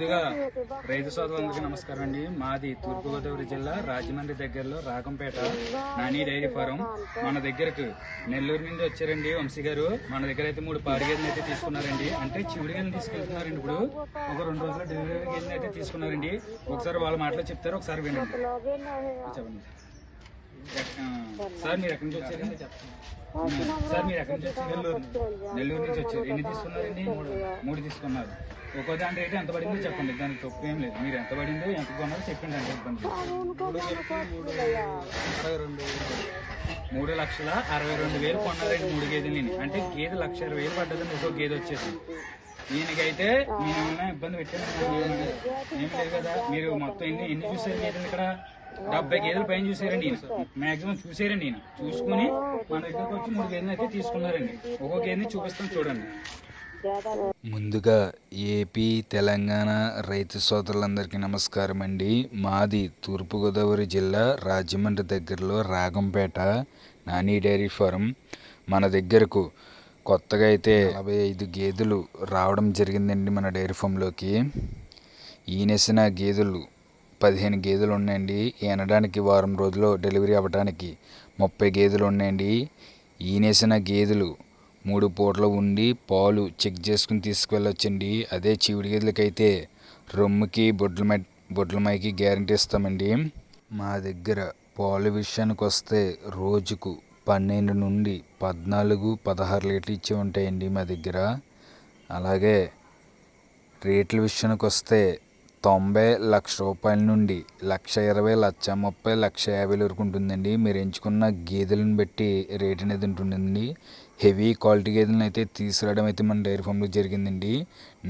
ముందుగా రైతు సోదరులందరికీ నమస్కారం అండి. మాది తూర్పుగోదావరి జిల్లా రాజమండ్రి దగ్గరలో రాగంపేట నాని డైరీ ఫారం. మన దగ్గరకు నెల్లూరు నుండి వచ్చారండి వంశీ గారు. మన దగ్గర అయితే మూడు పాడిగేదని అయితే తీసుకున్నారండి. అంటే చివుడి గేదెలు తీసుకెళ్తున్నారండి ఇప్పుడు. ఒక రెండు రోజుల డెలివరీ గేదెలు అయితే తీసుకున్నారండి. ఒకసారి వాళ్ళ మాటలో చెప్తారు ఒకసారి వినండి. చెప్పండి సార్ మీరు ఎక్కడి నుంచి వచ్చారండి? సార్ మీరు ఎక్కడి నుంచి వచ్చారు? నెల్లూరు నెల్లూరు నుంచి వచ్చారు. ఎన్ని తీసుకున్నారండి? మూడు మూడు తీసుకున్నారు. ఒక్కో దాని రేటు ఎంత పడిందో చెప్పండి. దానికి తప్పు ఏం లేదు. మీరు ఎంత పడిందో ఎంత కొన్నారో చెప్పండి అంటే ఇబ్బంది. మూడు లక్షల అరవై రెండు వేలు కొన్నారండి మూడు గేదెలని. అంటే గేదె లక్ష ఇరవై వేలు పడ్డదండి ఒక్కో గేదె వచ్చేసి. దీనికైతే నేను ఏమైనా ఇబ్బంది పెట్టాను ఏం లేదు కదా. మీరు మొత్తం ఎన్ని ఎన్ని చూసారు గేదెలు ఇక్కడ? డెబ్బై గేదెల పైన చూసారండి ఈయన. మాక్సిమం చూసారండి ఈయన. చూసుకుని మన దగ్గరకు వచ్చి మూడు గేదెలు అయితే తీసుకున్నారండి. ఒక్కో గేదెని చూపిస్తాం చూడండి. ముందుగా ఏపీ తెలంగాణ రైతు సోదరులందరికీ నమస్కారం అండి మాది తూర్పుగోదావరి జిల్లా రాజమండ్రి దగ్గరలో రాగంపేట నాని డైరీ ఫారం. మన దగ్గరకు కొత్తగా అయితే నలభై ఐదు గేదెలు రావడం జరిగిందండి మన డైరీ ఫామ్లోకి. ఈనేసిన గేదెలు పదిహేను గేదెలు ఉన్నాయండి. ఈనడానికి వారం రోజుల్లో డెలివరీ అవ్వడానికి ముప్పై గేదెలు ఉన్నాయండి. ఈనేసిన గేదెలు మూడు పూటలు ఉండి పాలు చెక్ చేసుకుని తీసుకువెళ్ళొచ్చండి. అదే చీవిడి గేదెలకైతే రొమ్ముకి బొడ్ల మై బొడ్ల మైకి గ్యారంటీ ఇస్తామండి. మా దగ్గర పాలు విషయానికి వస్తే రోజుకు పన్నెండు నుండి పద్నాలుగు పదహారు లీటర్లు ఇచ్చి ఉంటాయండి మా దగ్గర. అలాగే రేట్ల విషయానికి వస్తే తొంభై లక్ష రూపాయల నుండి లక్ష ఇరవై లక్ష ముప్పై లక్ష యాభై వరకు ఉంటుందండి. మీరు ఎంచుకున్న గేదెలను బట్టి రేట్ అనేది ఉంటుందండి. హెవీ క్వాలిటీ గేదెలను అయితే తీసుకురావడం అయితే మన డైరీ ఫామ్లో జరిగిందండి.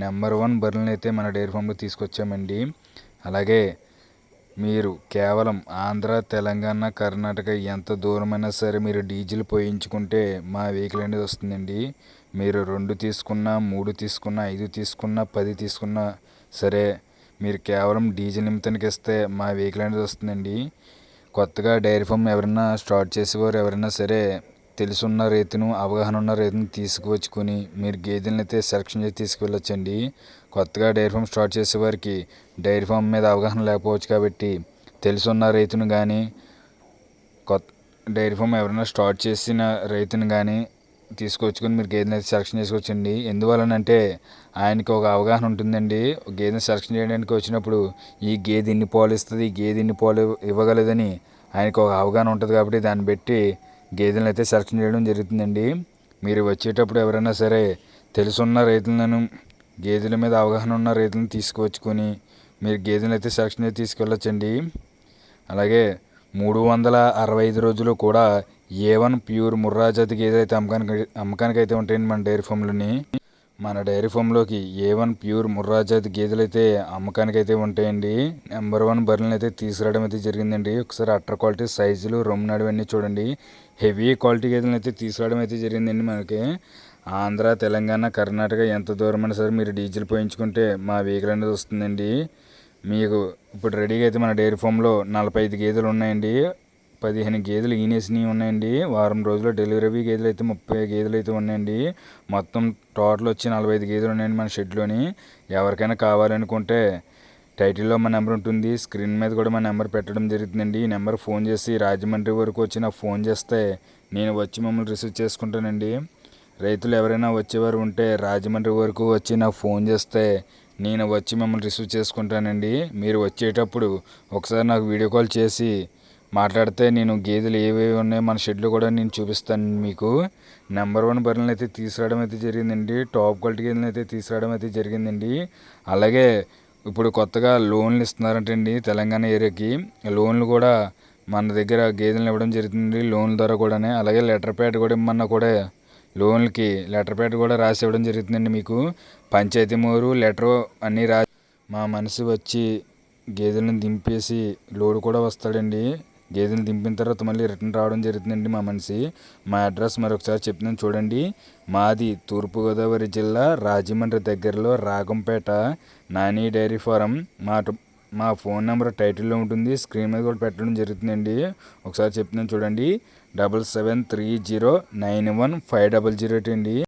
నెంబర్ వన్ బర్రెలను అయితే మన డైరీ ఫామ్లో తీసుకొచ్చామండి. అలాగే మీరు కేవలం ఆంధ్ర తెలంగాణ కర్ణాటక ఎంత దూరమైనా సరే మీరు డీజిల్ పోయించుకుంటే మా వెహికల్ అనేది వస్తుందండి. మీరు రెండు తీసుకున్నా మూడు తీసుకున్నా ఐదు తీసుకున్నా పది తీసుకున్నా సరే మీరు కేవలం డీజిల్ నిమిత్తానికి ఇస్తే మా వెహికల్ అనేది వస్తుందండి. కొత్తగా డైరీ ఫామ్ ఎవరైనా స్టార్ట్ చేసేవారు ఎవరైనా సరే తెలుసున్న రైతును అవగాహన ఉన్న రైతును తీసుకువచ్చుకొని మీరు గేదెలను అయితే సెలక్షన్ చేసి తీసుకువెళ్ళొచ్చండి. కొత్తగా డైరీ ఫామ్ స్టార్ట్ చేసేవారికి డైరీ ఫామ్ మీద అవగాహన లేకపోవచ్చు కాబట్టి తెలుసున్న రైతును కానీ కొత్త డైరీ ఫామ్ ఎవరైనా స్టార్ట్ చేసిన రైతును కానీ తీసుకొచ్చుకొని మీరు గేదెని అయితే సెలక్షన్ చేసుకొచ్చండి ఎందువలనంటే ఆయనకి ఒక అవగాహన ఉంటుందండి. గేదెని సెలక్షన్ చేయడానికి వచ్చినప్పుడు ఈ గేదె ఇన్ని పాలు ఇస్తుంది ఈ గేదె ఇన్ని పాలు ఇవ్వగలదని ఆయనకు ఒక అవగాహన ఉంటుంది కాబట్టి దాన్ని బట్టి గేదెలను అయితే సెలక్షన్ చేయడం జరుగుతుందండి. మీరు వచ్చేటప్పుడు ఎవరైనా సరే తెలుసున్న రైతులను గేదెల మీద అవగాహన ఉన్న రైతులను తీసుకువచ్చుకొని మీరు గేదెలను అయితే సెలక్షన్ చేసి తీసుకెళ్ళొచ్చండి. అలాగే మూడు వందల అరవై ఐదు రోజులు కూడా ఏ వన్ ప్యూర్ ముర్రా జాతి ఏదైతే అయితే అమ్మకానికి అమ్మకానికి అయితే ఉంటాయండి మన డైరీ ఫామ్లోని మన డైరీ ఫామ్లోకి ఏ వన్ ప్యూర్ ముర్రా జాతి గేదెలు అయితే అమ్మకానికి అయితే ఉంటాయండి. నెంబర్ వన్ బర్రెలను అయితే తీసుకురావడం అయితే జరిగిందండి. ఒకసారి అట్టర్ క్వాలిటీ సైజులు రొమ్ నడువన్నీ చూడండి. హెవీ క్వాలిటీ గేదెలను అయితే తీసుకురావడం అయితే జరిగిందండి మనకి. ఆంధ్ర తెలంగాణ కర్ణాటక ఎంత దూరమైనా సరే మీరు డీజిల్ పోయించుకుంటే మా వెహికల్ అనేది వస్తుందండి. మీకు ఇప్పుడు రెడీగా అయితే మన డైరీ ఫామ్లో నలభై ఐదు గేదెలు ఉన్నాయండి. పదిహేను గేదెలు ఈనేసినవి ఉన్నాయండి. వారం రోజుల్లో డెలివరీ గేదెలు అయితే ముప్పై గేదెలు అయితే ఉన్నాయండి. మొత్తం టోటల్ వచ్చి నలభై ఐదు గేదెలు ఉన్నాయండి మన షెడ్లోని. ఎవరికైనా కావాలనుకుంటే టైటిల్లో మా నెంబర్ ఉంటుంది. స్క్రీన్ మీద కూడా మా నెంబర్ పెట్టడం జరుగుతుందండి. ఈ నెంబర్ ఫోన్ చేసి రాజమండ్రి వరకు వచ్చి నాకు ఫోన్ చేస్తే నేను వచ్చి మమ్మల్ని రిసీవ్ చేసుకుంటానండి. రైతులు ఎవరైనా వచ్చేవారు ఉంటే రాజమండ్రి వరకు వచ్చి నాకు ఫోన్ చేస్తే నేను వచ్చి మిమ్మల్ని రిసీవ్ చేసుకుంటానండి. మీరు వచ్చేటప్పుడు ఒకసారి నాకు వీడియో కాల్ చేసి మాట్లాడితే నేను గేదెలు ఏవేవి ఉన్నాయో మన షెడ్లు కూడా నేను చూపిస్తాను మీకు. నెంబర్ వన్ బర్రెలను అయితే తీసుకురావడం అయితే జరిగిందండి. టాప్ క్వాలిటీ గేదెలను అయితే తీసుకురావడం అయితే జరిగిందండి. అలాగే ఇప్పుడు కొత్తగా లోన్లు ఇస్తున్నారంటండి తెలంగాణ ఏరియాకి. లోన్లు కూడా మన దగ్గర గేదెలను ఇవ్వడం జరుగుతుంది లోన్ల ద్వారా కూడానే. అలాగే లెటర్ ప్యాడ్ కూడా ఇమ్మన్నా కూడా లోన్లకి లెటర్ ప్యాడ్ కూడా రాసి ఇవ్వడం జరుగుతుందండి మీకు. పంచాయతీ మోరు లెటర్ అన్నీ రా మా మనసు వచ్చి గేదెలను దింపేసి లోడ్ కూడా వస్తాడండి. గేదెలు దింపిన తర్వాత మళ్ళీ రిటర్న్ రావడం జరుగుతుందండి మా మనిషి. మా అడ్రస్ మరొకసారి చెప్తున్నాను చూడండి. మాది తూర్పుగోదావరి జిల్లా రాజమండ్రి దగ్గరలో రాగంపేట నాని డైరీ ఫారం. మా మా ఫోన్ నెంబర్ టైటిల్లో ఉంటుంది. స్క్రీన్ మీద కూడా పెట్టడం జరుగుతుందండి. ఒకసారి చెప్తున్నాను చూడండి. Double seven three zero nine one five double zero eight అండి.